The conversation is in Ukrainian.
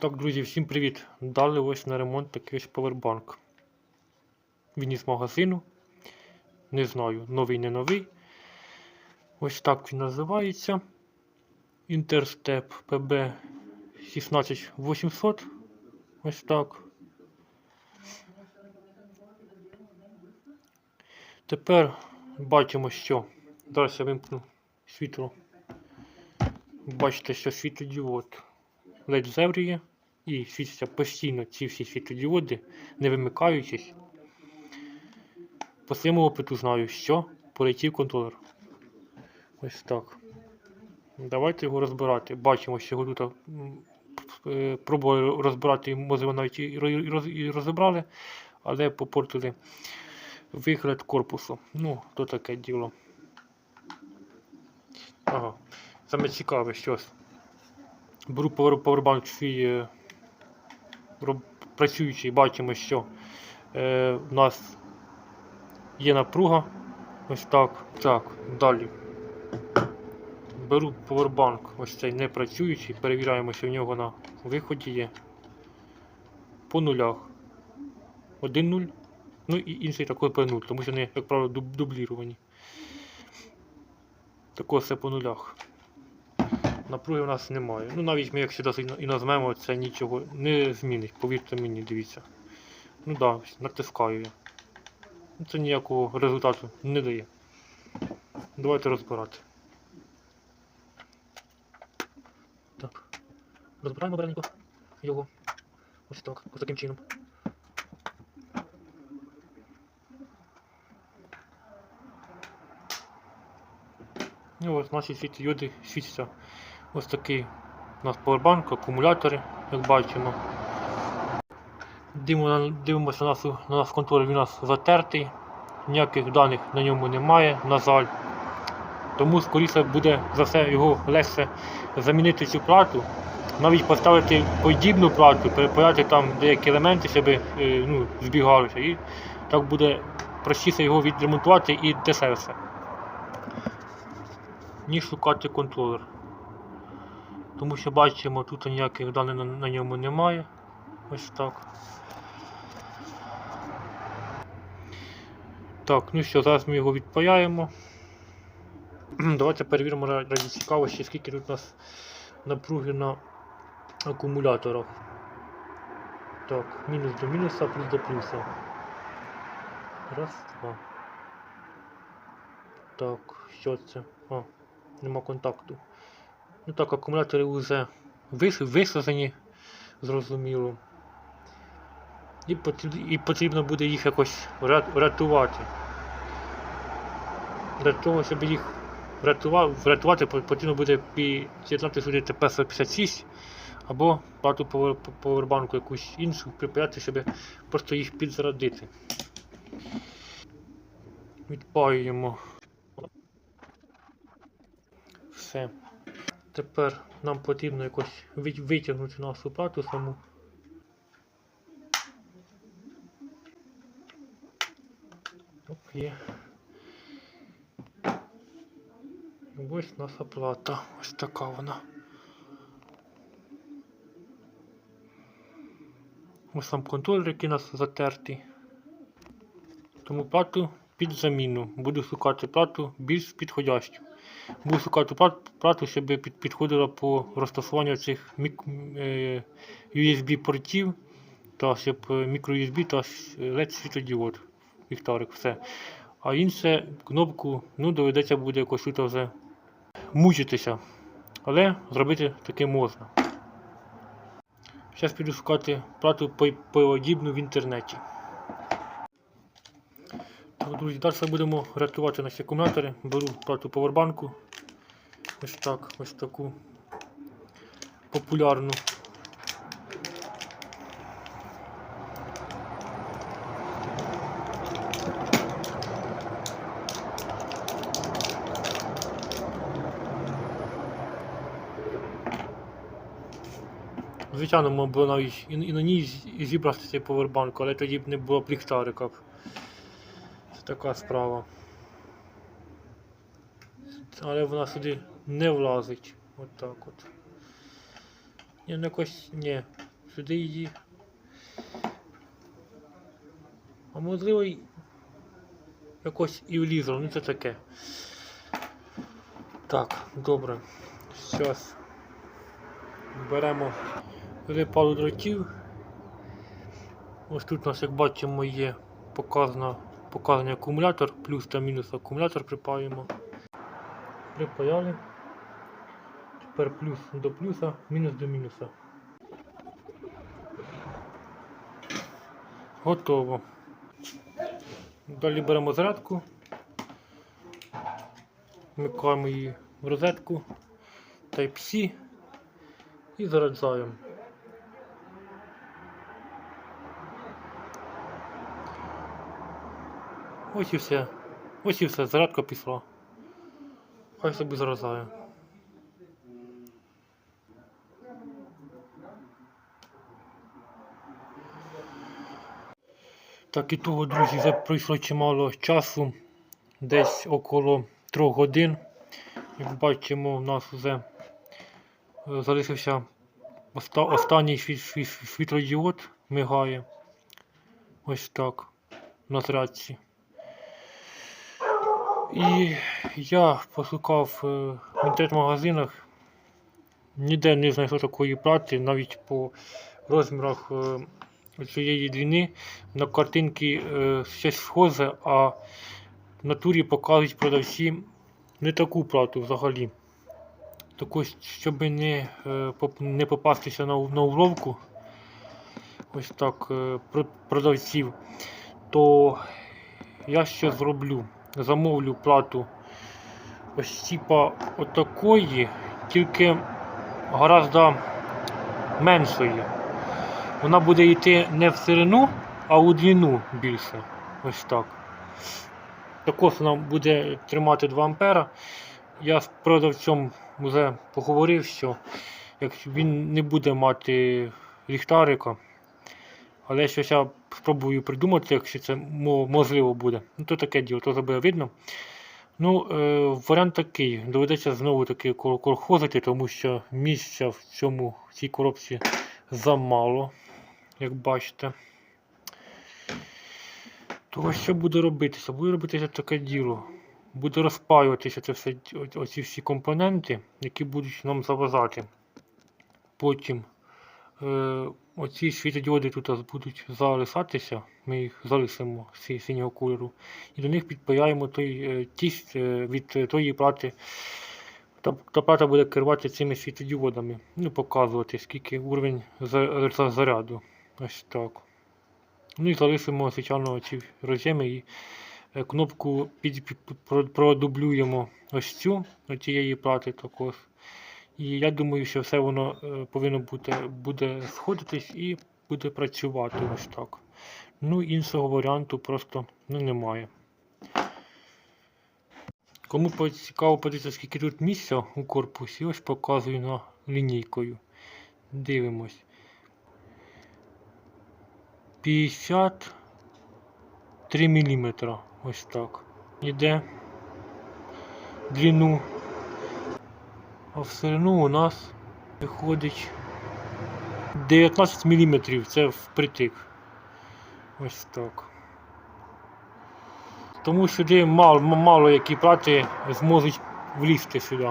Так, друзі, всім привіт! Дали ось на ремонт такий ось повербанк. Він із магазину. Не знаю, новий не новий. Ось так він називається. Interstep PB 16800. Ось так. Тепер бачимо, що. Зараз я вимкну світло. Бачите, що світлодіод ледь зеврює і світяться постійно ці всі світлодіоди, не вимикаючись. По своєму опиту знаю, що полетів контролер. Ось так. Давайте його розбирати. Бачимо, що його тут е, пробували розбирати, можливо, навіть і розібрали, але попортили вигляд корпусу. Ну, то таке діло. Ага. Саме цікаве щось. Беру повербанк свій е, працюючий, бачимо, що е, у нас є напруга. Ось так. Так, далі. Беру повербанк, ось цей не працюючий, перевіряємо, що в нього на виході є по нулях. Один нуль, ну і інший також по нуль, тому що вони, як правило, дуб- дубліровані. Також все по нулях. Напруги у нас немає. Ну навіть ми, якщо і назвемо, це нічого не змінить, повірте мені, дивіться. Ну так, да, натискаю я. Ну, Це ніякого результату не дає. Давайте розбирати. Так. Розбираємо беренько його. Ось так, ось таким чином. І ось наші світлодіоди світяться. Ось такий у нас поwerbank, акумулятори, як бачимо. Дивимося на, нас, на наш контроль, він у нас затертий, ніяких даних на ньому немає, на жаль. Тому скоріше буде за все його легше замінити цю плату, навіть поставити подібну плату, перепаяти там деякі елементи, щоб е, ну, збігалися. І так буде простіше його відремонтувати і дешевше. Ніж шукати контролер. Тому що бачимо, тут ніяких даних на, ньому немає. Ось так. Так, ну що, зараз ми його відпаяємо. Давайте перевіримо раді цікавості, скільки тут у нас напруги на акумуляторах. Так, мінус до мінуса, плюс до плюса. Раз, два. Так, що це? А, нема контакту. Ну так, акумулятори вже вис- висаджені, зрозуміло. І потрібно, буде їх якось врятувати. Для того, щоб їх врятувати, потрібно буде під'єднати сюди ТП-156 або плату повербанку якусь іншу припаяти, щоб просто їх підзарядити. Відпаюємо. Все. Тепер нам потрібно якось витягнути нашу плату саму. Оп, є. Ось наша плата. Ось така вона. Ось сам контролер, який у нас затертий. Тому плату під заміну. Буду шукати плату більш підходящу. Буду шукати плату, щоб під, підходила по розташуванню цих мік, е, та щоб е, мікро-USB та LED світлодіод, ліхтарик, все. А інше кнопку ну, доведеться буде якось тут вже мучитися. Але зробити таке можна. Зараз піду шукати плату подібну в інтернеті. Друзі, далі будемо рятувати наші акумулятори. Беру плату повербанку. Ось так, ось таку популярну. Звичайно, було навіть і на ній зібрати цей повербанк, але тоді б не було б ліхтарика. Така справа. Але вона сюди не влазить. От так от. Ні, ну якось. Ні. сюди її. А можливо якось і влізло, ну це таке. Так, добре. Зараз беремо пару дротів. Ось тут у нас, як бачимо, є показано, показаний акумулятор, плюс та мінус акумулятор припаємо. Припаяли. Тепер плюс до плюса, мінус до мінуса. Готово. Далі беремо зарядку. Вмикаємо її в розетку Type-C і заряджаємо. Ось і все. Ось і все, зарядка пішла. Хай собі заряджає. Так і того, друзі, вже пройшло чимало часу, десь около 3 годин. Як бачимо, у нас вже е, залишився оста- останній світ- світ- світлодіод мигає. Ось так. На зарядці. І я пошукав е, в інтернет-магазинах, ніде не знайшов такої плати, навіть по розмірах е, цієї длини на картинці е, щось схоже, а в натурі показують продавці не таку плату взагалі. Таку, щоб не, не попастися на, на уловку, ось так, продавців, то я що зроблю? Замовлю плату ось типа отакої, тільки гораздо меншої. Вона буде йти не в ширину, а у длину більше. Ось так. Також вона буде тримати 2 ампера. Я з продавцем вже поговорив, що якщо він не буде мати ліхтарика, але щось я спробую придумати, якщо це можливо буде. Ну то таке діло, то буде видно. Ну, е, варіант такий. Доведеться знову таки кол- колхозити, тому що місця в цьому в цій коробці замало, як бачите. То що буде робитися? Буде робитися таке діло. Буде розпаюватися це все, оці всі компоненти, які будуть нам заважати. Потім оці світодіоди тут будуть залишатися. Ми їх залишимо з синього кольору. І до них підпаяємо той е, тість е, від е, тої плати. Та, та плата буде керувати цими світодіодами. Ну, показувати, скільки уровень за, за- заряду. Ось так. Ну і залишимо, звичайно, ці роз'єми і е, кнопку під, продублюємо ось цю цієї плати також. І я думаю, що все воно е, повинно бути, буде сходитись і буде працювати ось так. Ну, іншого варіанту просто ну, немає. Кому цікаво подивитися, скільки тут місця у корпусі, ось показую на лінійкою. Дивимось. 53 мм. Ось так. Іде длину. А в одно у нас виходить 19 мм. Це впритик. Ось так. Тому сюди мало, мало які плати зможуть влізти сюди.